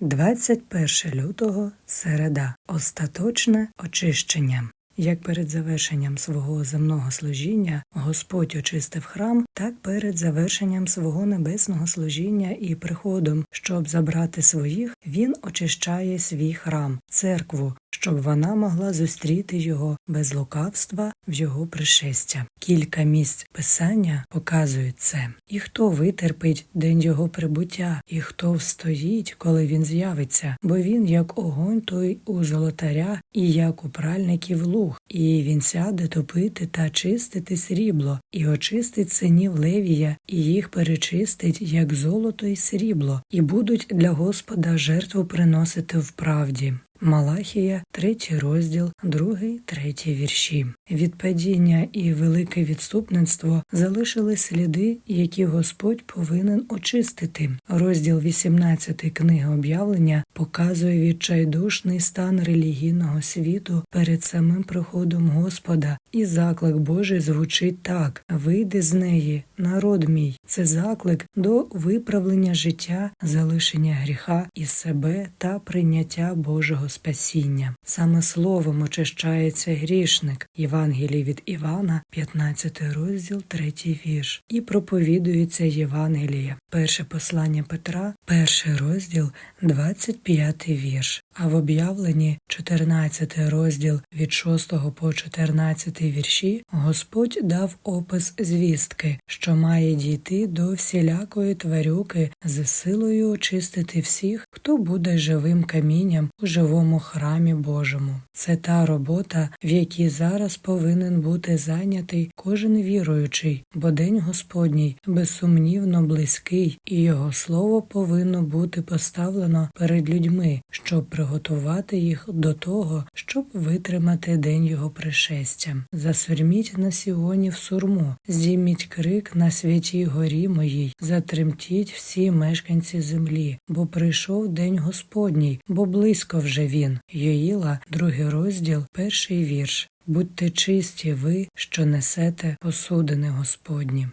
21 лютого середа. Остаточне очищення. Як перед завершенням свого земного служіння Господь очистив храм, так перед завершенням свого небесного служіння і приходом, щоб забрати своїх, він очищає свій храм, церкву, щоб вона могла зустріти його без лукавства в його пришестя. Кілька місць писання показують це. І хто витерпить день його прибуття, і хто встоїть, коли він з'явиться, бо він як огонь той у золотаря, і як у пральників луг, і він сяде топити та чистити срібло, і очистить синів Левія, і їх перечистить, як золото і срібло, і будуть для Господа жертву приносити в правді. Малахія, третій розділ, другий, третій вірші. Від падіння і велике відступництво залишили сліди, які Господь повинен очистити. Розділ 18 книги об'явлення показує відчайдушний стан релігійного світу перед самим приходом Господа, і заклик Божий звучить так: вийди з неї, народ мій. Це заклик до виправлення життя, залишення гріха із себе та прийняття Божого спасіння. Саме словом очищається грішник. Євангелій від Івана, 15 розділ, 3 вірш. І проповідується Євангеліє. Перше послання Петра, перший розділ, 25 вірш. А в об'явленні 14 розділ від 6 по 14 вірші Господь дав опис звістки, що має дійти до всілякої тварюки з силою очистити всіх, хто буде живим камінням у живому храмі Божому. Це та робота, в якій зараз повинен бути зайнятий кожен віруючий, бо день Господній безсумнівно близький, і його слово повинно бути поставлено перед людьми, щоб приготувати їх до того, щоб витримати день його пришестя. Засверміть на Сіоні в сурму, здійміть крик на святій горі моїй, затремтіть всі мешканці землі, бо прийшов день Господній, бо близько вже він. Йоїла, другий розділ, перший вірш. Будьте чисті ви, що несете посудини Господні.